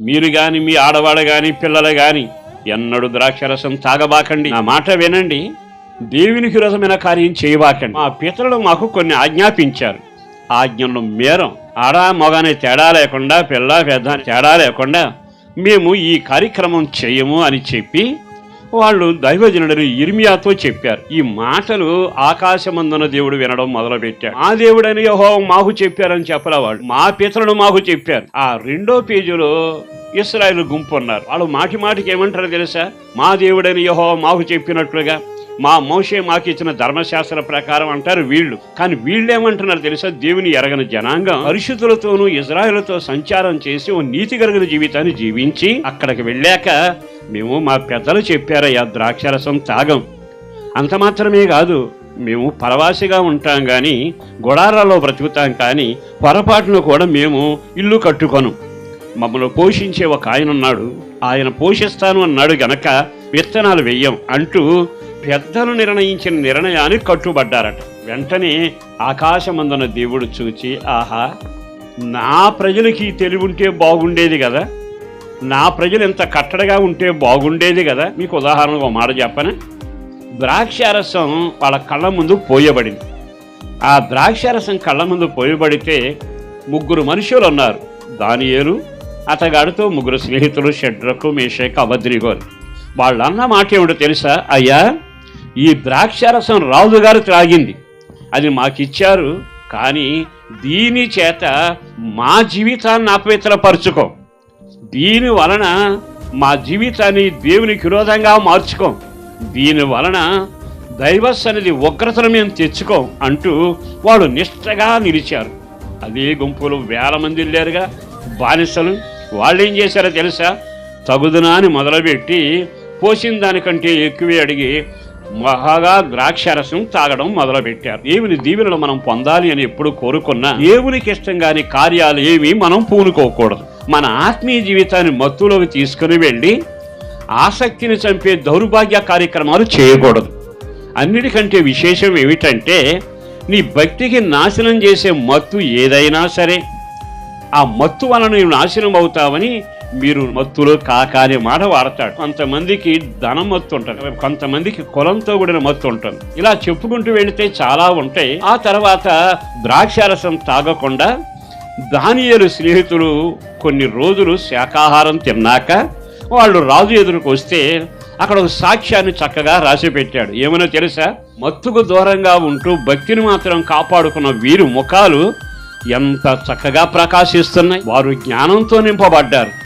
మీరు గాని మీ ఆడవాడ గాని పిల్లలు గాని ఎన్నడూ ద్రాక్షరసం తాగబాకండి. నా మాట వినండి. దేవునికి రసమైన కార్యం చేయబాకండి. మా పితరులు మాకు కొన్ని ఆజ్ఞాపించారు. ఆజ్ఞలను మేరం ఆడ మగనే తేడా లేకుండా పిల్ల పెద్ద తేడా లేకుండా మేము ఈ కార్యక్రమం చేయము అని చెప్పి వాళ్ళు దైవజనుడని ఇర్మియాతో చెప్పారు. ఈ మాటలు ఆకాశమందున దేవుడు వినడం మొదలుపెట్టాడు. మా దేవుడని యహోవం మాకు చెప్పారని చెప్పలే వాళ్ళు. మా పితరుడు మాకు చెప్పారు. ఆ రెండో పేజీలో ఇస్రాయల్ గుంపు ఉన్నారు వాళ్ళు మాటి మాటికి ఏమంటారు తెలుసా? మా దేవుడని యహో మాకు చెప్పినట్లుగా మా మోషే మాకు ఇచ్చిన ధర్మశాస్త్ర ప్రకారం అంటారు వీళ్ళు. కానీ వీళ్ళేమంటున్నారు తెలుసా? దేవుని ఎరగని జనాంగం పరిశుద్ధులతోనూ ఇజ్రాయెలతో సంచారం చేసి ఓ నీతి కలిగిన జీవితాన్ని జీవించి అక్కడికి వెళ్ళాక మేము మా పెద్దలు చెప్పారయ్యా ద్రాక్షరసం తాగం. అంత మాత్రమే కాదు మేము పరవాసిగా ఉంటాం కానీ గుడారాల్లో బ్రతుకుతాం కానీ పొరపాటును కూడా మేము ఇల్లు కట్టుకొను. మమ్మల్ని పోషించే ఒక ఆయన ఉన్నాడు. ఆయన పోషిస్తాను అన్నాడు గనక విత్తనాలు వెయ్యం అంటూ పెద్దలు నిర్ణయించిన నిర్ణయానికి కట్టుబడ్డారట. వెంటనే ఆకాశమందున దేవుడు చూచి ఆహా నా ప్రజలకి ఈ తెలివి ఉంటే బాగుండేది కదా. నా ప్రజలు ఎంత కట్టడగా ఉంటే బాగుండేది కదా. మీకు ఉదాహరణకు ఒక మాట చెప్పనా? ద్రాక్షారసం వాళ్ళ కళ్ళ ముందు పోయబడింది. ఆ ద్రాక్షారసం కళ్ళ ముందు పోయబడితే ముగ్గురు మనుషులు ఉన్నారు. దానియేలు అతగాడితో ముగ్గురు స్నేహితులు షడ్రకు మేషేక అభద్రిగోలు వాళ్ళన్న మాట ఏమిటో తెలుసా? అయ్యా ఈ ద్రాక్షారసం రాజుగారు త్రాగింది. అది మాకిచ్చారు కానీ దీని చేత మా జీవితాన్ని అపవిత్రపరుచుకో. దీని వలన మా జీవితాన్ని దేవునికి విరోధంగా మార్చుకోం. దీని వలన దైవ సన్నిధి ఉగ్రతను మేము తెచ్చుకోం అంటూ వాడు నిష్టగా నిలిచారు. అదే గుంపులు వేల మంది లేరుగా. బానిసలు వాళ్ళు ఏం చేశారో తెలుసా? తగుదునా అని మొదలుపెట్టి పోసిన దానికంటే ఎక్కువే అడిగి మహాగా ద్రాక్షరసం తాగడం మొదలుపెట్టారు. దేవుని దీవెనలు మనం పొందాలి అని ఎప్పుడు కోరుకున్నా దేవునికి ఇష్టం కాని కార్యాలు ఏవి మనం పూనుకోకూడదు. మన ఆత్మీయ జీవితాన్ని మత్తులోకి తీసుకుని వెళ్ళి ఆసక్తిని చంపే దౌర్భాగ్య కార్యక్రమాలు చేయకూడదు. అన్నిటికంటే విశేషం ఏమిటంటే నీ భక్తికి నాశనం చేసే మత్తు ఏదైనా సరే ఆ మత్తు వలన నువ్వు నాశనం అవుతావని మీరు మత్తులో కాక అనే మాట వాడతాడు. కొంతమందికి ధనం మత్తు ఉంటుంది. కొంతమందికి కులంతో కూడిన మత్తు ఉంటుంది. ఇలా చెప్పుకుంటూ వెళితే చాలా ఉంటాయి. ఆ తర్వాత ద్రాక్షారసం తాగకుండా దానియలు స్నేహితులు కొన్ని రోజులు శాకాహారం తిన్నాక వాళ్ళు రాజు ఎదురుకు వస్తే అక్కడ ఒక సాక్ష్యాన్ని చక్కగా రాసి పెట్టాడు. ఏమైనా తెలుసా? మత్తుకు దూరంగా ఉంటూ భక్తిని మాత్రం కాపాడుకున్న వీరు ముఖాలు ఎంత చక్కగా ప్రకాశిస్తున్నాయి. వారు జ్ఞానంతో నింపబడ్డారు.